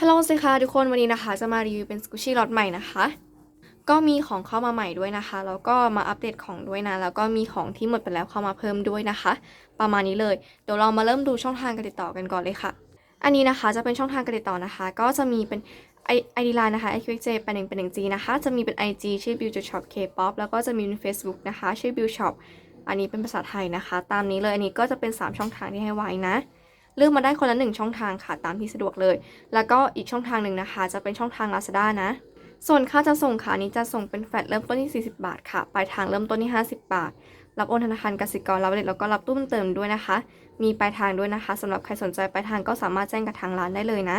ฮัลโหลสิคะทุกคนวันนี้นะคะ จะมารีวิวเป็นสกูชี่ล็อตใหม่นะคะ ก็มีของเข้ามาใหม่ด้วยนะคะ แล้วก็มาอัปเดตของด้วยนะ แล้วก็มีของที่หมดไปแล้วเข้ามาเพิ่มด้วยนะคะ ประมาณนี้เลยเดี๋ยวเรามาเริ่มดูช่องทางการติดต่อกันก่อนเลยค่ะ อันนี้นะคะจะเป็นช่องทางการติดต่อนะคะ ก็จะมีเป็นไอดีไลน์นะคะ iqj เป็นหนึ่งเป็นหนึ่ง g นะคะ จะมีเป็น ig ชื่อ build shop k-pop แล้วก็จะมีเป็น facebook นะคะ ชื่อ build shop อันนี้เป็นภาษาไทยนะคะ ตามนี้เลยอันนี้ก็จะเป็น 3 ช่องทางที่ให้ไว้นะ เลือกมาได้คนละหนึ่งช่องทางค่ะตามที่สะดวกเลย แล้วก็อีกช่องทางหนึ่งนะคะ จะเป็นช่องทาง Lazada นะ ส่วนค่าจะส่งค่ะนี้จะส่งเป็นแฟลตเริ่มต้นที่ 40 บาทค่ะปลายทางเริ่มต้นที่ 50 บาท รับโอนธนาคารกสิกรรับเด็ดแล้วก็รับตู้เติมด้วยนะคะ มีปลายทางด้วยนะคะสำหรับใครสนใจปลายทางก็สามารถแจ้งกับทางร้านได้เลยนะ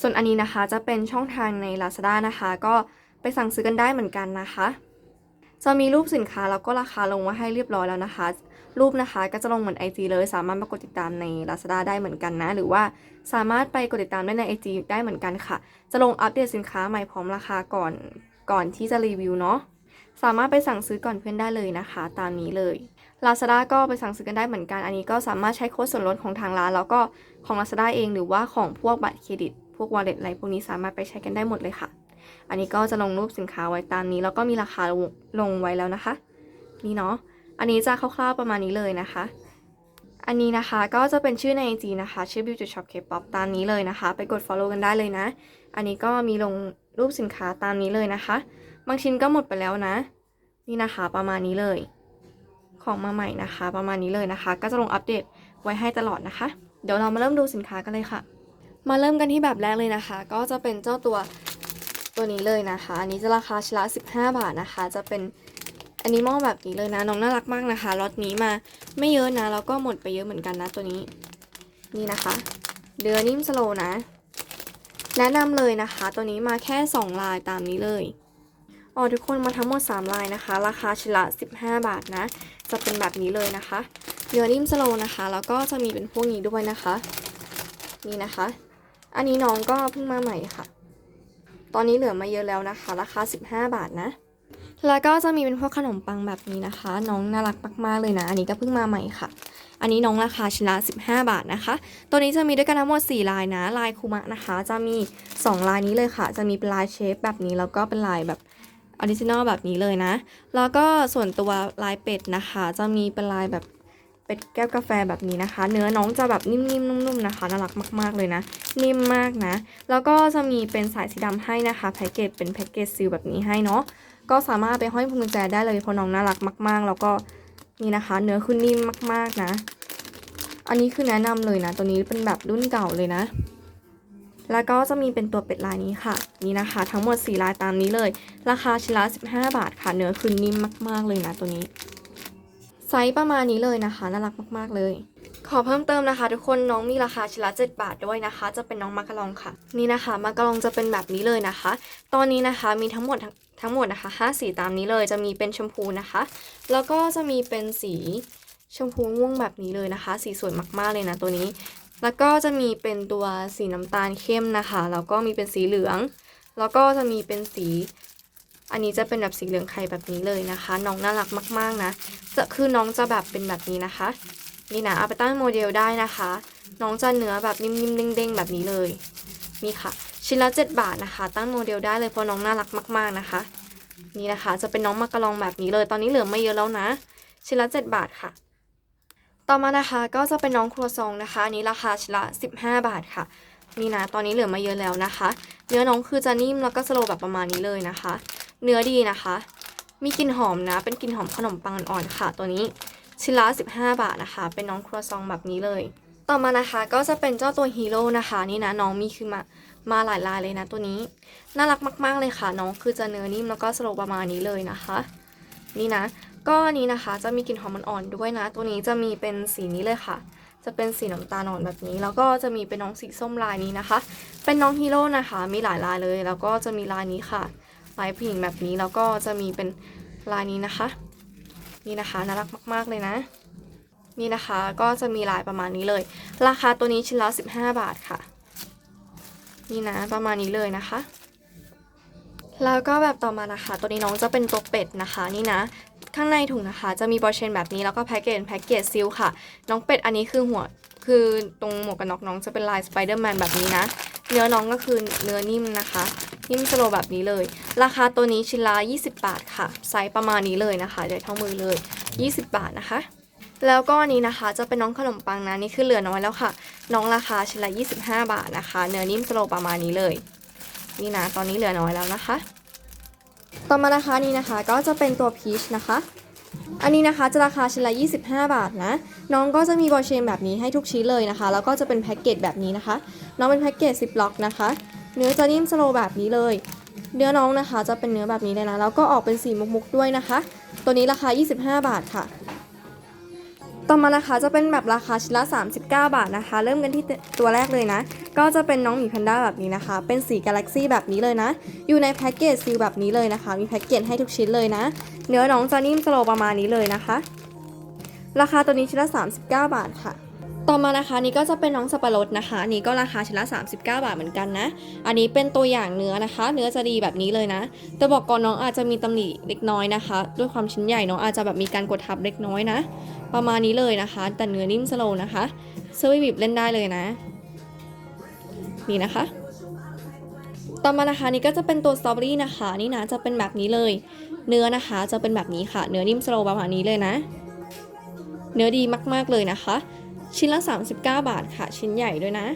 ส่วนอันนี้นะคะจะเป็นช่องทางใน Lazada นะคะ ก็ไปสั่งซื้อกันได้เหมือนกันนะคะ จะมีรูปสินค้าแล้วก็ราคาลงไว้ให้เรียบร้อยแล้วนะคะ รูปนะคะ ก็จะลงเหมือน IG เลย สามารถมากดติดตามใน Lazada ได้เหมือนกันนะ หรือว่าสามารถไปกดติดตามได้ใน IG ได้เหมือนกันค่ะ จะลงอัปเดตสินค้าใหม่พร้อมราคาก่อนก่อนที่จะรีวิวเนาะสามารถไปสั่งซื้อก่อนเพื่อนได้เลยนะคะ ตามนี้เลย Lazada ก็ไปสั่งซื้อกันได้เหมือนกัน อันนี้ก็สามารถใช้โค้ดส่วนลดของทางร้าน แล้วก็ของ Lazada เองหรือว่าของพวกบัตรเครดิต พวก wallet อะไรพวกนี้สามารถไปใช้กันได้หมดเลยค่ะ อันนี้ก็จะลงรูปสินค้าไว้ตามนี้ แล้วก็มีราคาลงลงไว้แล้วนะคะ นี่เนาะ อันนี้จะคร่าวๆประมาณนี้เลยนะคะ อันนี้นะคะก็จะเป็นชื่อใน IG นะคะ ชื่อ Beauty Shop K-pop ตามนี้เลยนะคะ ไปกด follow กันได้เลยนะ อันนี้ก็มีลงรูปสินค้าตามนี้เลยนะคะ บางชิ้นก็หมดไปแล้วนะ นี่นะคะประมาณนี้เลย ของมาใหม่นะคะ ประมาณนี้เลยนะคะ ก็จะลงอัปเดตไว้ให้ตลอดนะคะ เดี๋ยวเรามาเริ่มดูสินค้ากันเลยค่ะ มาเริ่มกันที่แบบแรกเลยนะคะ ก็จะเป็นเจ้าตัวตัวนี้เลยนะคะ อันนี้จะราคาชิ้นละ 15 บาทนะคะ จะเป็น อันนี้หม้อแบบนี้เลยนะ น้องน่ารักมากนะคะล็อตนี้มาไม่เยอะนะ แล้วก็หมดไปเยอะเหมือนกันนะตัวนี้ นี่นะคะ เดือนิ่มสโลนะ แนะนำเลยนะคะ ตัวนี้มาแค่ 2 ลายตามนี้เลยอ๋อทุกคนมาทั้งหมด 3 ลายนะคะ ราคาชิ้นละ 15 บาทนะ จะเป็นแบบนี้เลยนะคะเนื้อนิ่มสโลนะคะ แล้วก็จะมีเป็นพวกนี้ด้วยนะคะ นี่นะคะ อันนี้น้องก็เพิ่งมาใหม่ค่ะ ตอนนี้เหลือมาเยอะแล้วนะคะ ราคา 15 บาทนะ แล้วก็จะมีเป็นพวกขนมปังแบบนี้นะคะ น้องน่ารักมากๆเลยนะ อันนี้ก็เพิ่งมาใหม่ค่ะ อันนี้น้องราคาชิ้นละ15 บาทนะคะ ตัวนี้จะมีด้วยกันทั้งหมด 4 ลายนะ ลายคุมะนะคะ จะมี 2 ลายนี้เลยค่ะ จะมีเป็นลายเชฟแบบนี้แล้วก็เป็นลายแบบออริจินอลแบบนี้เลยนะ แล้วก็ส่วนตัวลายเป็ดนะคะ จะมีเป็นลายแบบเป็ดแก้วกาแฟแบบนี้นะคะ เนื้อน้องจะแบบนิ่มๆนุ่มๆนะคะน่ารักมากๆเลยนะ นิ่มมากนะ แล้วก็จะมีเป็นสายสีดำให้นะคะแพ็กเกจเป็นแพ็กเกจซีลแบบนี้ให้เนาะ ก็สามารถไปห้อยพวงกุญแจได้เลยเพราะน้องน่ารักมาก ๆ แล้วก็นี่นะคะ เนื้อคือนิ่มมาก ๆนะ อันนี้คือแนะนำเลยนะ ตัวนี้เป็นแบบรุ่นเก่าเลยนะ แล้วก็จะมีเป็นตัวเป็ดลายนี้ค่ะ นี่นะคะ ทั้งหมด 4 ลายตามนี้เลย ราคาชิ้นละ15 บาทค่ะ เนื้อคือนิ่มมากๆเลยนะตัวนี้ไซส์ประมาณนี้เลยนะคะน่ารักมากๆเลย ขอเพิ่มเติมนะคะ ทุกคนน้องมีราคาชิ้นละ7บาทด้วยนะคะ จะเป็นน้องมากะลองค่ะ นี่นะคะมากะลองจะเป็นแบบนี้เลยนะคะ ตอนนี้นะคะมีทั้งหมดทั้ง ทั้งหมดนะคะ5สีตามนี้เลยจะมีเป็นชมพูนะคะ แล้วก็จะมีเป็นสีชมพูม่วงแบบนี้เลยนะคะ สีสวยมากๆเลยนะตัวนี้ แล้วก็จะมีเป็นตัวสีน้ำตาลเข้มนะคะ แล้วก็มีเป็นสีเหลือง แล้วก็จะมีเป็นสี อันนี้จะเป็นแบบสีเหลืองไข่แบบนี้เลยนะคะ น้องน่ารักมากๆนะจะคือน้องจะแบบเป็นแบบนี้นะคะ นี่นะเอาไปตั้งโมเดลได้นะคะ น้องจะเนื้อแบบนิ่มๆเด้งๆแบบนี้เลย นี่ค่ะ ชิ้นละ 7 บาทนะคะ ตั้งโมเดลได้เลยเพราะน้องน่ารักมาก ๆนะคะ นี่นะคะจะเป็นน้องมากระลองแบบนี้เลย ตอนนี้เหลือไม่เยอะแล้วนะ ชิ้นละ 7 บาทค่ะ ต่อมานะคะก็จะเป็นน้องครัวซองนะคะอันนี้ราคาชิ้นละ 15 บาทค่ะ นี่นะตอนนี้เหลือมาเยอะแล้วนะคะ เนื้อน้องคือจะนิ่มแล้วก็สโลว์แบบประมาณนี้เลยนะคะ เนื้อดีนะคะ มีกลิ่นหอมนะ เป็นกลิ่นหอมขนมปังอ่อนๆค่ะ ตัวนี้ชิ้นละ15 บาทนะคะ เป็นน้องครัวซองแบบนี้เลย ต่อมานะคะก็จะเป็นเจ้าตัวฮีโร่นะคะ นี่นะน้องมีคือมา มาหลายลายเลยนะตัวนี้ น่ารักมาก ๆ เลยค่ะ น้องคือจะเนื้อนิ่มแล้วก็สโลประมาณนี้เลยนะคะ นี่นะ ก็อันนี้นะคะจะมีกลิ่นหอมอ่อนๆด้วยนะ ตัวนี้จะมีเป็นสีนี้เลยค่ะ จะเป็นสีน้ำตาลอ่อนแบบนี้ แล้วก็จะมีเป็นน้องสีส้มลายนี้นะคะ เป็นน้องฮีโร่นะคะ มีหลายลายเลย แล้วก็จะมีลายนี้ค่ะ ลายผู้หญิงแบบนี้ แล้วก็จะมีเป็นลายนี้นะคะ นี่นะคะน่ารักมาก ๆเลยนะนี่นะคะก็จะมีลายประมาณนี้เลย ราคาตัวนี้ชิ้นละ 15 บาทค่ะ นี่นะประมาณนี้เลยนะคะ แล้วก็แบบต่อมานะคะ ตัวนี้น้องจะเป็นตัวเป็ดนะคะนี่นะข้างในถุงนะคะ จะมีบอเชนแบบนี้แล้วก็แพ็กเกจแพ็กเกจซิลค่ะ น้องเป็ดอันนี้คือหัวคือตรงหมวกกันน็อกน้องจะเป็นลายสไปเดอร์แมนแบบนี้นะ เนื้อน้องก็คือเนื้อนิ่มนะคะ นิ่มสโลแบบนี้เลย ราคาตัวนี้ชิ้นละ20 บาทค่ะ ไซส์ประมาณนี้เลยนะคะเดี๋ยวเท่ามือเลย 20 บาทนะคะ แล้วก็อันนี้นะคะจะเป็นน้องขนมปังนะนี่คือเหลือน้อยแล้วค่ะ น้องราคาชิ้นละ25 บาทนะคะ เนื้อนิ่มสโลประมาณนี้เลย นี่นะตอนนี้เหลือน้อยแล้วนะคะ ต่อมานะคะนี่นะคะก็จะเป็นตัวพีชนะคะ อันนี้นะคะจะราคาชิ้นละ25 บาทนะ น้องก็จะมีบอลเชนแบบนี้ให้ทุกชิ้นเลยนะคะ แล้วก็จะเป็นแพ็กเกจแบบนี้นะคะ น้องเป็นแพ็กเกจ10ล็อกนะคะ เนื้อจะนิ่มสโลแบบนี้เลย เนื้อน้องนะคะจะเป็นเนื้อแบบนี้เลยนะ แล้วก็ออกเป็นสีมุกๆด้วยนะคะ ตัวนี้ราคา 25 บาทค่ะ ต่อมานะคะจะเป็นแบบราคาชิ้นละ 39 บาทนะคะ เริ่มกันที่ตัวแรกเลยนะ ก็จะเป็นน้องหมีแพนด้าแบบนี้นะคะ เป็นสีกาแล็กซี่แบบนี้เลยนะ อยู่ในแพ็กเกจซีลแบบนี้เลยนะคะ มีแพ็กเกจให้ทุกชิ้นเลยนะ เนื้อน้องจะนิ่มสโลประมาณนี้เลยนะคะ ราคาตัวนี้ชิ้นละ 39 บาทค่ะ ต่อมานะคะนี่ก็จะเป็นน้องสับปะรดนะคะอันนี้ก็ราคาชิ้นละ 39 บาทเหมือนกันนะ อันนี้เป็นตัวอย่างเนื้อนะคะ เนื้อจะดีแบบนี้เลยนะ แต่บอกก่อนน้องอาจจะมีตำหนิเล็กน้อยนะคะ ด้วยความชิ้นใหญ่น้องอาจจะแบบมีการกดทับเล็กน้อยนะ ประมาณนี้เลยนะคะ แต่เนื้อนิ่มสโลว์นะคะเซอร์วิบีบเล่นได้เลยนะ นี่นะคะ ต่อมานะคะนี่ก็จะเป็นตัวสตรอเบอรี่นะคะ นี่นะจะเป็นแบบนี้เลย เนื้อนะคะจะเป็นแบบนี้ค่ะ เนื้อนิ่มสโลว์ประมาณนี้เลยนะ เนื้อดีมากๆเลยนะคะ ชิ้นละ 39 บาทค่ะ ชิ้นใหญ่ด้วยนะ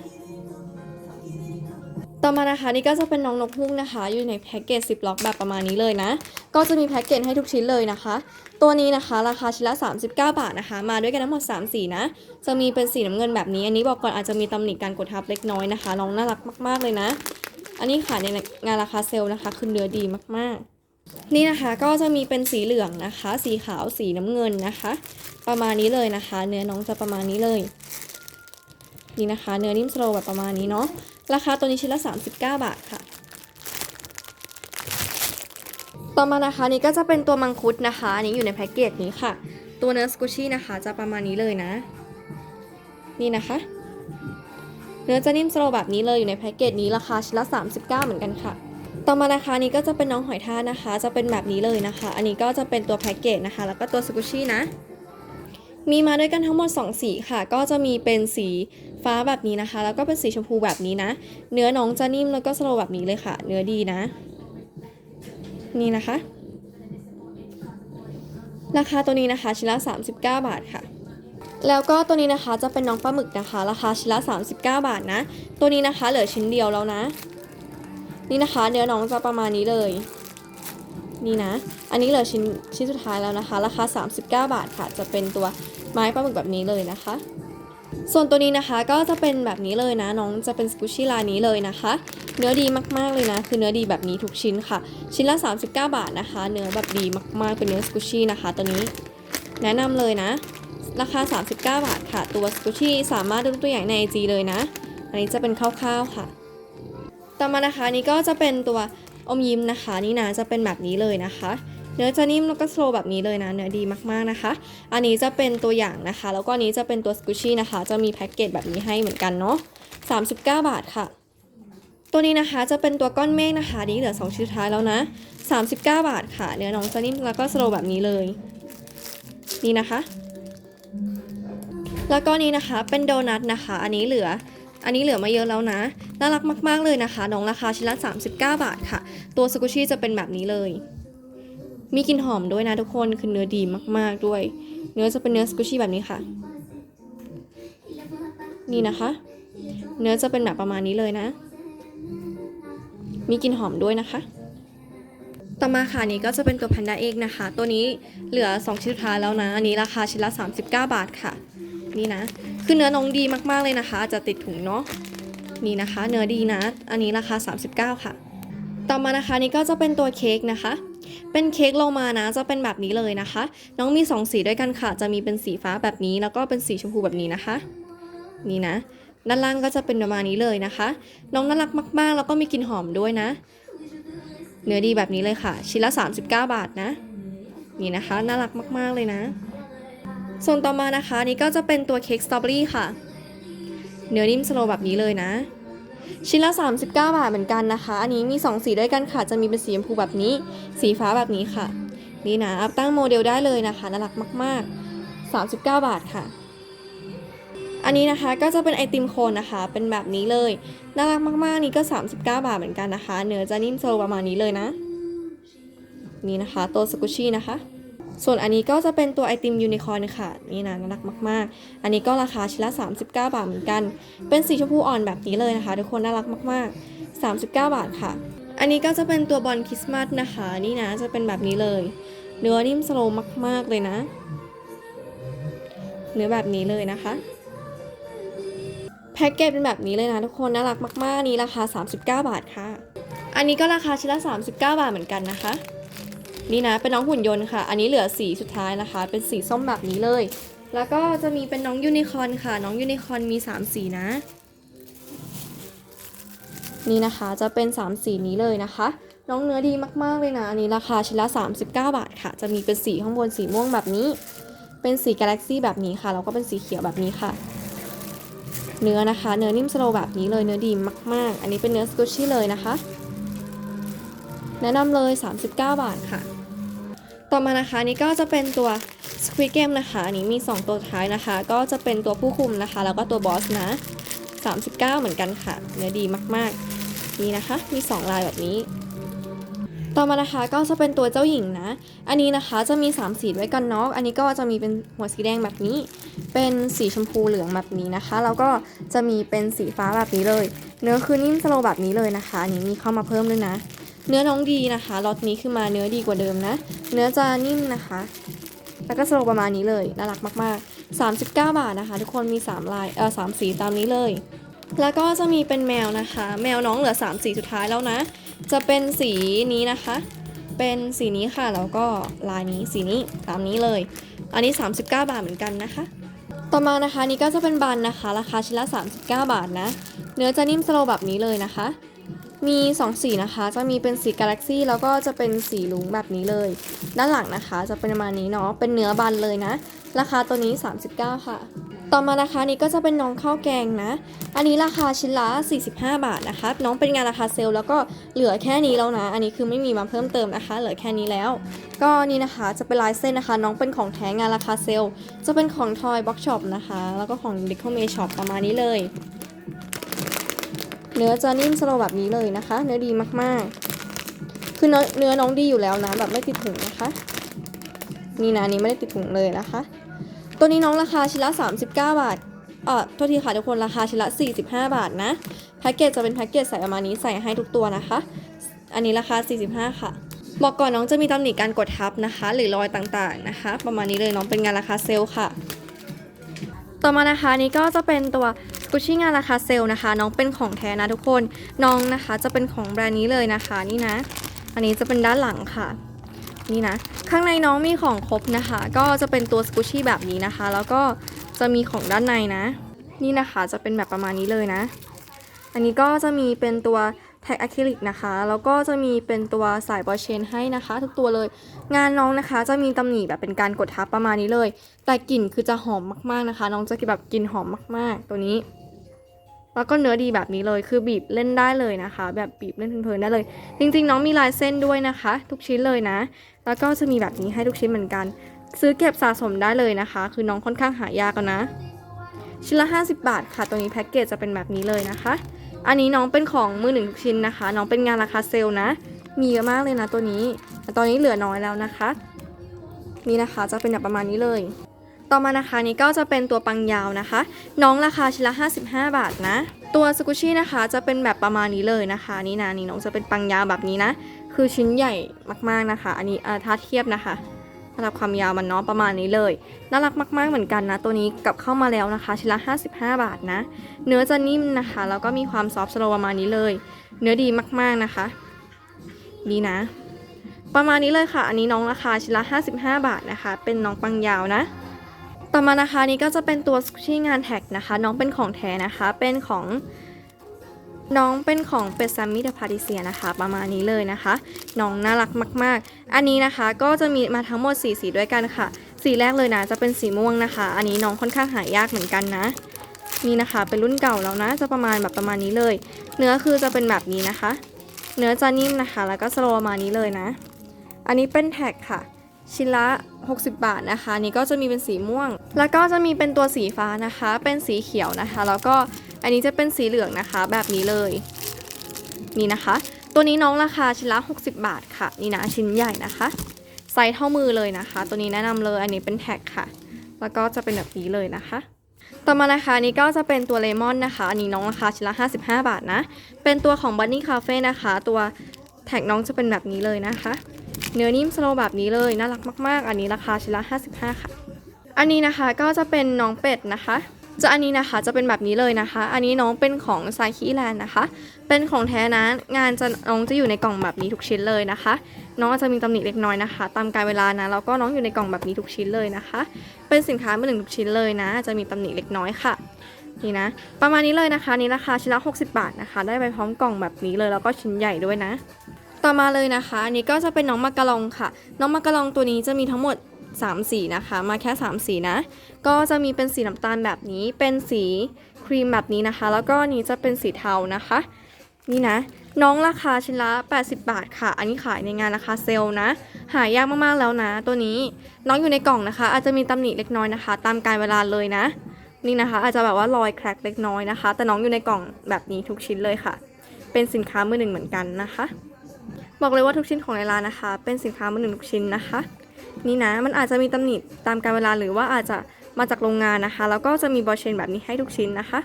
ต่อมานะคะนี่ก็จะเป็นน้องนกฮูกนะคะ อยู่ในแพ็กเกจ10ล็อกแบบประมาณนี้เลยนะ ก็จะมีแพ็กเกจให้ทุกชิ้นเลยนะคะ ตัวนี้นะคะราคาชิ้นละ 39 บาทนะคะ มาด้วยกันทั้งหมด 3 สีนะ จะมีเป็นสีน้ำเงินแบบนี้ อันนี้บอกก่อนอาจจะมีตำหนิการกดทับเล็กน้อยนะคะ น้องน่ารักมาก ๆเลยนะ อันนี้ขายในงานราคาเซลล์นะคะคือเนื้อดีมากๆ นี่นะคะก็จะมีเป็นสีเหลืองนะคะ สีขาวสีน้ำเงินนะคะ ประมาณนี้เลยนะคะ เนื้อน้องจะประมาณนี้เลย นี่นะคะ เนื้อนิ่มสโลแบบประมาณนี้เนาะราคาตัวนี้ชิ้นละ 39 บาทค่ะ ต่อมานะคะนี่ก็จะเป็นตัวมังคุดนะคะอันนี้อยู่ในแพ็กเกจนี้ค่ะ ตัวเนื้อสกูชี่นะคะจะประมาณนี้เลยนะ นี่นะคะ เนื้อจะนิ่มสโลแบบนี้เลยอยู่ในแพ็กเกจนี้ราคาชิ้นละ 39 เหมือนกันค่ะ ต่อมานะคะนี่ก็จะเป็นน้องหอยทากนะคะ จะเป็นแบบนี้เลยนะคะ อันนี้ก็จะเป็นตัวแพ็กเกจนะคะ แล้วก็ตัวสกูชี่นะ มีมาด้วยกันทั้งหมด 2 สีค่ะ ก็จะมีเป็นสีฟ้าแบบนี้นะคะ แล้วก็เป็นสีชมพูแบบนี้นะ เนื้อน้องจะนิ่มแล้วก็สโลว์แบบนี้เลยค่ะ เนื้อดีนะ นี่นะคะ ราคาตัวนี้นะคะชิ้นละ39 บาทค่ะแล้วก็ตัวนี้นะคะจะเป็นน้องปลาหมึกนะคะ ราคาชิ้นละ 39 บาทนะ ตัวนี้นะคะเหลือชิ้นเดียวแล้วนะ นี่นะคะ เนื้อน้องจะประมาณนี้เลย นี่นะ อันนี้เหลือชิ้นชิ้นสุดท้ายแล้วนะคะ ราคา 39 บาทค่ะ จะเป็นตัวไม้ปลาหมึกแบบนี้เลยนะคะ ส่วนตัวนี้นะคะก็จะเป็นแบบนี้เลยนะ น้องจะเป็นสกูชี่ลายนี้เลยนะคะ เนื้อดีมากๆเลยนะ คือเนื้อดีแบบนี้ทุกชิ้นค่ะ ชิ้นละ 39 บาทนะคะ เนื้อแบบดีมากๆเป็นเนื้อสกูชี่นะคะ ตัวนี้แนะนำเลยนะ ราคา 39 บาทค่ะ ตัวสกูชี่สามารถดูตัวอย่างใน IG เลยนะ อันนี้จะเป็นคร่าวๆค่ะ ต่อมานะคะนี่ก็จะเป็นตัวอมยิ้มนะคะ นี่นะจะเป็นแบบนี้เลยนะคะ เนื้อจะนิ่มแล้วก็สโลแบบนี้เลยนะเนื้อดีมากๆนะคะ อันนี้จะเป็นตัวอย่างนะคะ แล้วก็อันนี้จะเป็นตัวสกูชี่นะคะ จะมีแพ็กเกจแบบนี้ให้เหมือนกันเนาะ39 บาทค่ะ ตัวนี้นะคะจะเป็นตัวก้อนเมฆนะคะนี่เหลือ 2 ชิ้นท้ายแล้วนะ 39 บาทค่ะ เนื้อน้องจะนิ่มแล้วก็สโลแบบนี้เลยนี่นะคะ แล้วก็นี้นะคะเป็นโดนัทนะคะ อันนี้เหลือ อันนี้เหลือมาเยอะแล้วนะ น่ารักมาก ๆ เลยนะคะ น้องราคาชิ้นละ 39 บาทค่ะ ตัวสกูชี่จะเป็นแบบนี้เลย มีกลิ่นหอมด้วยนะทุกคน คือเนื้อดีมาก ๆ ด้วย เนื้อจะเป็นเนื้อสกูชี่แบบนี้ค่ะ นี่นะคะ เนื้อจะเป็นแบบประมาณนี้เลยนะ มีกลิ่นหอมด้วยนะคะต่อมาค่ะนี้ก็จะเป็นตัวแพนด้าเอกนะคะ ตัวนี้เหลือ 2 ชิ้นสุดท้ายแล้วนะ อันนี้ราคาชิ้นละ 39 บาทค่ะ นี่นะ คือเนื้อน้องดีมากๆเลยนะคะ จะติดถุงเนาะนี่นะคะ เนื้อดีนะ อันนี้ราคา 39 ค่ะ ต่อมานะคะนี่ก็จะเป็นตัวเค้กนะคะ เป็นเค้กโลมานะจะเป็นแบบนี้เลยนะคะ น้องมี 2 สีด้วยกันค่ะ จะมีเป็นสีฟ้าแบบนี้ แล้วก็เป็นสีชมพูแบบนี้นะคะ นี่นะ ด้านล่างก็จะเป็นประมาณนี้เลยนะคะ น้องน่ารักมาก ๆ แล้วก็มีกลิ่นหอมด้วยนะ เนื้อดีแบบนี้เลยค่ะ ชิ้นละ 39 บาทนะ นี่นะคะ น่ารักมาก ๆ เลยนะ ส่วนต่อมานะคะนี่ก็จะเป็นตัวเค้กสตรอเบอรี่ค่ะ เนื้อนิ่มสโลแบบนี้เลยนะ ชิ้นละ 39 บาทเหมือนกันนะคะ อันนี้มี 2 สีด้วยกันค่ะ จะมีเป็นสีชมพูแบบนี้ สีฟ้าแบบนี้ค่ะ นี่นะอัพตั้งโมเดลได้เลยนะคะน่ารักมาก ๆ 39 บาทค่ะ อันนี้นะคะก็จะเป็นไอติมโคนนะคะ เป็นแบบนี้เลย น่ารักมากๆ นี่ก็ 39 บาทเหมือนกันนะคะ เนื้อจะนิ่มโซประมาณนี้เลยนะ นี่นะคะ ตัวสกุชี่นะคะ ส่วนอันนี้ก็จะเป็นตัวไอติมยูนิคอร์นค่ะ นี่นะน่ารักมาก ๆ อันนี้ก็ราคาชิ้นละ 39 บาทเหมือนกัน เป็นสีชมพูอ่อนแบบนี้เลยนะคะ ทุกคนน่ารักมาก ๆ 39 บาทค่ะ อันนี้ก็จะเป็นตัวบอลคริสต์มาสนะคะ นี่นะจะเป็นแบบนี้เลย เนื้อนิ่มสโลว์มาก ๆ เลยนะ เนื้อแบบนี้เลยนะคะแพ็กเกจเป็นแบบนี้เลยนะทุกคนน่ารักมาก ๆ นี่ราคา 39 บาทค่ะ อันนี้ก็ราคาชิ้นละ 39 บาทเหมือนกันนะคะ นี่นะเป็นน้องหุ่นยนต์ค่ะ อันนี้เหลือสีสุดท้ายนะคะ เป็นสีส้มแบบนี้เลย แล้วก็จะมีเป็นน้องยูนิคอร์นค่ะ น้องยูนิคอร์นมี 3 สีนะ นี่นะคะจะเป็น 3 สีนี้เลยนะคะ น้องเนื้อดีมากๆเลยนะ อันนี้ราคาชิ้นละ 39 บาทค่ะ จะมีเป็นสีข้างบนสีม่วงแบบนี้ เป็นสีกาแล็กซี่แบบนี้ค่ะ แล้วก็เป็นสีเขียวแบบนี้ค่ะ เนื้อนะคะ เนื้อนิ่มสโลว์แบบนี้เลย เนื้อดีมาก ๆ อันนี้เป็นเนื้อสกูชี่เลยนะคะแนะนำเลย 39 บาทค่ะ ต่อมานะคะนนี้ก็จะเป็นตัว Squid Game นะคะอันนี้มี 2 ตัวท้ายนะคะ ก็จะเป็นตัวผู้คุมนะคะ แล้วก็ตัวบอสนะ 39 เหมือนกันค่ะ เนื้อดีมากๆ นี่นะคะ มี 2 ลายแบบนี้ ต่อมานะคะก็จะเป็นตัวเจ้าหญิงนะ อันนี้นะคะจะมี 3 สีด้วยกันเนาะอันนี้ก็จะมีเป็นหัวสีแดงแบบนี้ เป็นสีชมพูเหลืองแบบนี้นะคะ แล้วก็จะมีเป็นสีฟ้าแบบนี้เลย เนื้อคือนิ่มสโลแบบนี้เลยนะคะอันนี้มีเข้ามาเพิ่มด้วยนะ เนื้อน้องดีนะคะล็อตนี้คือมาเนื้อดีกว่าเดิมนะ เนื้อจะนิ่มนะคะ แล้วก็สโลประมาณนี้เลยน่ารักมากๆ 39 บาทนะคะ ทุกคนมี 3 ลายเออสสีตามนี้เลย แล้วก็จะมีเป็นแมวนะคะ แมวน้องเหลือ 3 สีสุดท้ายแล้วนะ จะเป็นสีนี้นะคะ เป็นสีนี้ค่ะแล้วก็ลายนี้สีนี้ตามนี้เลย อันนี้ 39 บาทเหมือนกันนะคะต่อมานะคะนี่ก็จะเป็นบันนะคะ ราคาชิ้นละ 39 บาทนะ เนื้อจะนิ่มสโลแบบนี้เลยนะคะ มี 2 สีนะคะ จะมีเป็นสีกาแล็กซี่แล้วก็จะเป็นสีลุงแบบนี้เลย ด้านหลังนะคะจะเป็นประมาณนี้เนาะ เป็นเนื้อบันเลยนะ ราคาตัวนี้ 39 ค่ะ ต่อมานะคะนี่ก็จะเป็นน้องข้าวแกงนะ อันนี้ราคาชิ้นละ 45 บาทนะคะ น้องเป็นงานราคาเซลล์แล้วก็เหลือแค่นี้แล้วนะ อันนี้คือไม่มีมาเพิ่มเติมนะคะ เหลือแค่นี้แล้ว ก็นี่นะคะจะเป็นลายเส้นนะคะ น้องเป็นของแท้งานราคาเซลล์ จะเป็นของ Toy Box Shop นะคะ แล้วก็ของ d e c o m a Shop ประมาณนี้เลย เนื้อจะนิ่มสโลแบบนี้เลยนะคะ เนื้อดีมากๆ คือเนื้อเนื้อน้องดีอยู่แล้วนะแบบไม่ติดถุงนะคะ นี่นะนี้ไม่ได้ติดถุงเลยนะคะ ตัวนี้น้องราคาชิ้นละ 39 บาทเอ่อโทษทีค่ะทุกคนราคาชิ้นละ 45 บาทนะแพ็กเกจจะเป็นแพ็กเกจใส่ประมาณนี้ใส่ให้ทุกตัวนะคะ อันนี้ราคา 45 ค่ะบอกก่อนน้องจะมีตำหนิการกดทับนะคะ หรือรอยต่างๆนะคะ ประมาณนี้เลยน้องเป็นงานราคาเซลล์ค่ะ ต่อมานะคะนี่ก็จะเป็นตัว กุชชี่งานราคาเซลล์นะคะ น้องเป็นของแท้นะทุกคนน้องนะคะจะเป็นของแบรนด์นี้เลยนะคะนี่นะ อันนี้จะเป็นด้านหลังค่ะนี่นะข้างในน้องมีของครบนะคะ ก็จะเป็นตัวสกูชี่แบบนี้นะคะ แล้วก็จะมีของด้านในนะ นี่นะคะจะเป็นแบบประมาณนี้เลยนะ อันนี้ก็จะมีเป็นตัวแท็กอะคริลิกนะคะ แล้วก็จะมีเป็นตัวสายบอลเชนให้นะคะ ทุกตัวเลย งานน้องนะคะ จะมีตำหนิแบบเป็นการกดทับประมาณนี้เลย แต่กลิ่นคือจะหอมมากๆนะคะ น้องจะแบบกลิ่นหอมมากๆ ตัวนี้ แล้วก็เนื้อดีแบบนี้เลยคือบีบเล่นได้เลยนะคะ แบบบีบเล่นเพลินๆได้เลย จริง ๆ น้องมีลายเส้นด้วยนะคะ ทุกชิ้นเลยนะ แล้วก็จะมีแบบนี้ให้ทุกชิ้นเหมือนกัน ซื้อเก็บสะสมได้เลยนะคะ คือน้องค่อนข้างหายากนะ ชิ้นละ 50 บาทค่ะ ตัวนี้แพ็กเกจจะเป็นแบบนี้เลยนะคะ อันนี้น้องเป็นของมือหนึ่งทุกชิ้นนะคะ น้องเป็นงานราคาเซลล์นะ มีเยอะมากเลยนะตัวนี้แต่ตอนนี้เหลือน้อยแล้วนะคะ นี่นะคะจะเป็นแบบประมาณนี้เลย ต่อมานะคะนี่ก็จะเป็นตัวปังยาวนะคะ น้องราคาชิ้นละ 55 บาทนะ ตัวสกุชี่นะคะจะเป็นแบบประมาณนี้เลยนะคะ นี่นะนี่น้องจะเป็นปังยาวแบบนี้นะ คือชิ้นใหญ่มากๆนะคะ อันนี้ถ้าเทียบนะคะระดับความยาวมันเนาะประมาณนี้เลยน่ารักมาก ๆเหมือนกันนะ ตัวนี้กลับเข้ามาแล้วนะคะ ชิ้นละ 55 บาทนะ เนื้อจะนิ่มนะคะแล้วก็มีความซอฟต์สโลว์ประมาณนี้เลย เนื้อดีมากๆนะคะนี่นะ ประมาณนี้เลยค่ะ อันนี้น้องราคาชิ้นละ 55 บาทนะคะ เป็นน้องปังยาวนะ ต่อมานะคะนี่ก็จะเป็นตัวที่งานแท็กนะคะ น้องเป็นของแท้นะคะเป็นของน้องเป็นของเป็ดซัมมี่เดอะพาริเซียนะคะ ประมาณนี้เลยนะคะ น้องน่ารักมาก ๆ อันนี้นะคะก็จะมีมาทั้งหมด 4 สีด้วยกันค่ะ สีแรกเลยนะจะเป็นสีม่วงนะคะ อันนี้น้องค่อนข้างหายากเหมือนกันนะ นี่นะคะเป็นรุ่นเก่าแล้วนะ จะประมาณแบบประมาณนี้เลย เนื้อคือจะเป็นแบบนี้นะคะ เนื้อจะนิ่มนะคะ แล้วก็สโลว์มานี้เลยนะ อันนี้เป็นแท็กค่ะ ชิ้นละ 60 บาทนะคะนนี้ก็จะมีเป็นสีม่วง แล้วก็จะมีเป็นตัวสีฟ้านะคะ เป็นสีเขียวนะคะ แล้วก็อันนี้จะเป็นสีเหลืองนะคะ แบบนี้เลย นี่นะคะ ตัวนี้น้องราคาชิ้นละ 60 บาทค่ะ นี่นะชิ้นใหญ่นะคะ ไซส์เท่ามือเลยนะคะ ตัวนี้แนะนำเลย อันนี้เป็นแท็กค่ะ แล้วก็จะเป็นแบบนี้เลยนะคะต่อมานะคะอันนี้ก็จะเป็นตัวเลมอนนะคะอันนี้น้องราคาชิ้นละ55 บาทนะ เป็นตัวของ Bunny Cafe นะคะ ตัวแท็กน้องจะเป็นแบบนี้เลยนะคะ เนื้อนิ่มสโลว์แบบนี้เลยน่ารักมาก ๆ อันนี้ราคาชิ้นละ 55 ค่ะ อันนี้นะคะก็จะเป็นน้องเป็ดนะคะ จะอันนี้นะคะจะเป็นแบบนี้เลยนะคะ อันนี้น้องเป็นของไซคีแลนด์นะคะ เป็นของแท้นะงานจะน้องจะอยู่ในกล่องแบบนี้ทุกชิ้นเลยนะคะ น้องอาจจะมีตำหนิเล็กน้อยนะคะ ตามกาลเวลานะแล้วก็น้องอยู่ในกล่องแบบนี้ทุกชิ้นเลยนะคะ เป็นสินค้ามือหนึ่งทุกชิ้นเลยนะ จะมีตำหนิเล็กน้อยค่ะนี่นะประมาณนี้เลยนะคะนี่ราคาชิ้นละ 60 บาทนะคะ ได้ไปพร้อมกล่องแบบนี้เลยแล้วก็ชิ้นใหญ่ด้วยนะ ต่อมาเลยนะคะอันนี้ก็จะเป็นน้องมากะลองค่ะ น้องมากะลองตัวนี้จะมีทั้งหมด 3 สีนะคะ มาแค่ 3 สีนะ ก็จะมีเป็นสีน้ำตาลแบบนี้ เป็นสีครีมแบบนี้นะคะ แล้วก็นี้จะเป็นสีเทานะคะ นี่นะ น้องราคาชิ้นละ 80 บาทค่ะ อันนี้ขายในงานราคาเซลล์นะ หายากมากๆแล้วนะ ตัวนี้ น้องอยู่ในกล่องนะคะ อาจจะมีตำหนิเล็กน้อยนะคะ ตามกาลเวลาเลยนะ นี่นะคะ อาจจะแบบว่ารอยแครกเล็กน้อยนะคะ แต่น้องอยู่ในกล่องแบบนี้ทุกชิ้นเลยค่ะ เป็นสินค้ามือหนึ่งเหมือนกันนะคะ บอกเลยว่าทุกชิ้นของในร้านนะคะ เป็นสินค้ามือหนึ่งทุกชิ้นนะคะ นี่นะมันอาจจะมีตำหนิตามกาลเวลาหรือว่าอาจจะมาจากโรงงานนะคะ แล้วก็จะมีบอเชนแบบนี้ให้ทุกชิ้นนะคะ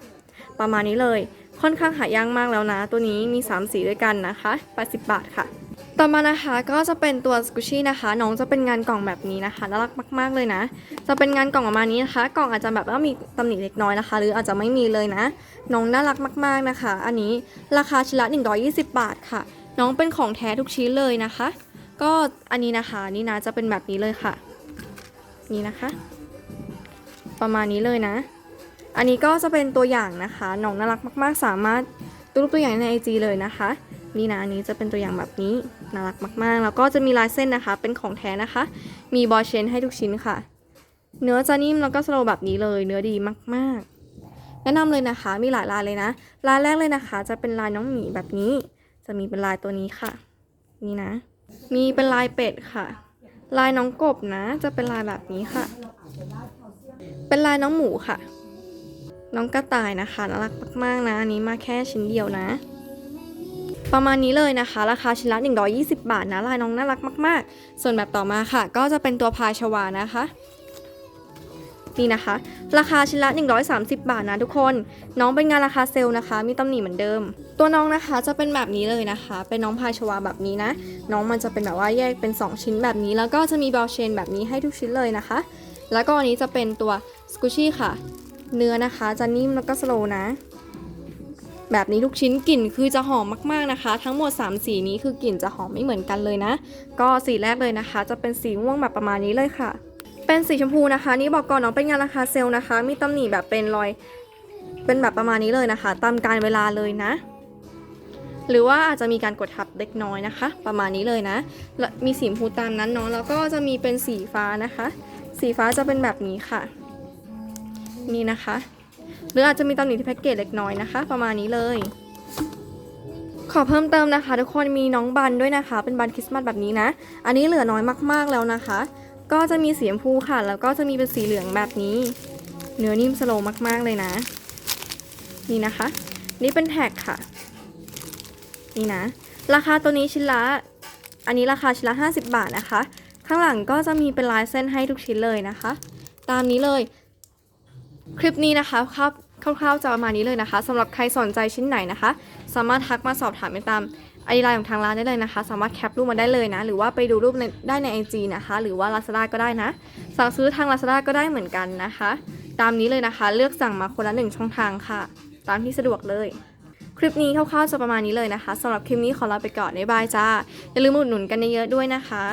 ประมาณนี้เลยค่อนข้างหายากมากแล้วนะ ตัวนี้มี 3 สีด้วยกันนะคะ80บาทค่ะ ต่อมานะคะก็จะเป็นตัวสกูชี่นะคะ น้องจะเป็นงานกล่องแบบนี้นะคะน่ารักมาก ๆเลยนะ จะเป็นงานกล่องประมาณนี้นะคะ กล่องอาจจะแบบว่ามีตำหนิเล็กน้อยนะคะ หรืออาจจะไม่มีเลยนะ น้องน่ารักมาก ๆนะคะ อันนี้ราคาชิ้นละ120 บาทค่ะ น้องเป็นของแท้ทุกชิ้นเลยนะคะ ก็อันนี้นะคะนี่นะจะเป็นแบบนี้เลยค่ะ นี่นะคะ ประมาณนี้เลยนะ อันนี้ก็จะเป็นตัวอย่างนะคะ น้องน่ารักมาก ๆ สามารถดูรูปตัวอย่างใน IG เลยนะคะ นี่นะอันนี้จะเป็นตัวอย่างแบบนี้น่ารักมาก ๆ แล้วก็จะมีลายเส้นนะคะ เป็นของแท้นะคะ มีบอเชนให้ทุกชิ้นค่ะ เนื้อจะนิ่มแล้วก็สโลว์แบบนี้เลย เนื้อดีมาก ๆ แนะนำเลยนะคะมีหลายลายเลยนะลายแรกเลยนะคะ จะเป็นลายน้องหมีแบบนี้ จะมีเป็นลายตัวนี้ค่ะ นี่นะ มีเป็นลายเป็ดค่ะ ลายน้องกบนะ จะเป็นลายแบบนี้ค่ะ เป็นลายน้องหมูค่ะ น้องกระต่ายนะคะน่ารักมากๆนะอันนี้มาแค่ชิ้นเดียวนะ ประมาณนี้เลยนะคะ ราคาชิ้นละ 120 บาทนะ ลายน้องน่ารักมาก ๆ ส่วนแบบต่อมาค่ะ ก็จะเป็นตัวพายชวานะคะ นี่นะคะ ราคาชิ้นละ 130 บาทนะทุกคน น้องเป็นงานราคาเซลล์นะคะ มีตำหนิเหมือนเดิม ตัวน้องนะคะจะเป็นแบบนี้เลยนะคะ เป็นน้องพายชวาแบบนี้นะ น้องมันจะเป็นแบบว่าแยกเป็น 2 ชิ้นแบบนี้ แล้วก็จะมีบอลเชนแบบนี้ให้ทุกชิ้นเลยนะคะ แล้วก็อันนี้จะเป็นตัวสกูชี่ค่ะ เนื้อนะคะจะนิ่มแล้วก็สโลนะแบบนี้ทุกชิ้นกลิ่นคือจะหอมมากๆนะคะ ทั้งหมด 3 สีนี้คือกลิ่นจะหอมไม่เหมือนกันเลยนะ ก็สีแรกเลยนะคะ จะเป็นสีม่วงแบบประมาณนี้เลยค่ะ เป็นสีชมพูนะคะ นี่บอกก่อนน้องเป็นงานราคาเซลล์นะคะ มีตำหนิแบบเป็นรอย เป็นแบบประมาณนี้เลยนะคะ ตามการเวลาเลยนะ หรือว่าอาจจะมีการกดทับเล็กน้อยนะคะ ประมาณนี้เลยนะ มีสีชมพูตามนั้นเนาะ แล้วก็จะมีเป็นสีฟ้านะคะ สีฟ้าจะเป็นแบบนี้ค่ะ นี่นะคะ หรืออาจจะมีตำหนิที่แพ็กเกจเล็กน้อยนะคะ ประมาณนี้เลยขอเพิ่มเติมนะคะ ทุกคนมีน้องบันด้วยนะคะ เป็นบันคริสต์มาสแบบนี้นะ อันนี้เหลือน้อยมากๆแล้วนะคะ ก็จะมีสีชมพูค่ะ แล้วก็จะมีเป็นสีเหลืองแบบนี้ เนื้อนิ่มสโลว์มากๆเลยนะ นี่นะคะ นี่เป็นแท็กค่ะ นี่นะ ราคาตัวนี้ชิ้นละ อันนี้ราคาชิ้นละ 50 บาทนะคะ ข้างหลังก็จะมีเป็นลายเส้นให้ทุกชิ้นเลยนะคะ ตามนี้เลย คลิปนี้นะคะครับคร่าวๆจะประมาณนี้เลยนะคะสำหรับใครสนใจชิ้นไหนนะคะ สามารถทักมาสอบถามไปตาม ไอดีไลน์ของทางร้านได้เลยนะคะ สามารถแคปรูปมาได้เลยนะ หรือว่าไปดูรูปในได้ใน IG นะคะ หรือว่า Lazada ก็ได้นะ สั่งซื้อทาง Lazada ก็ได้เหมือนกันนะคะ ตามนี้เลยนะคะ เลือกสั่งมาคนละหนึ่งช่องทางค่ะ ตามที่สะดวกเลย คลิปนี้คร่าวๆจะประมาณนี้เลยนะคะสำหรับคลิปนี้ขอลาไปก่อนบ๊ายบายจ้าอย่าลืมอุดหนุนกันเยอะๆด้วยนะคะ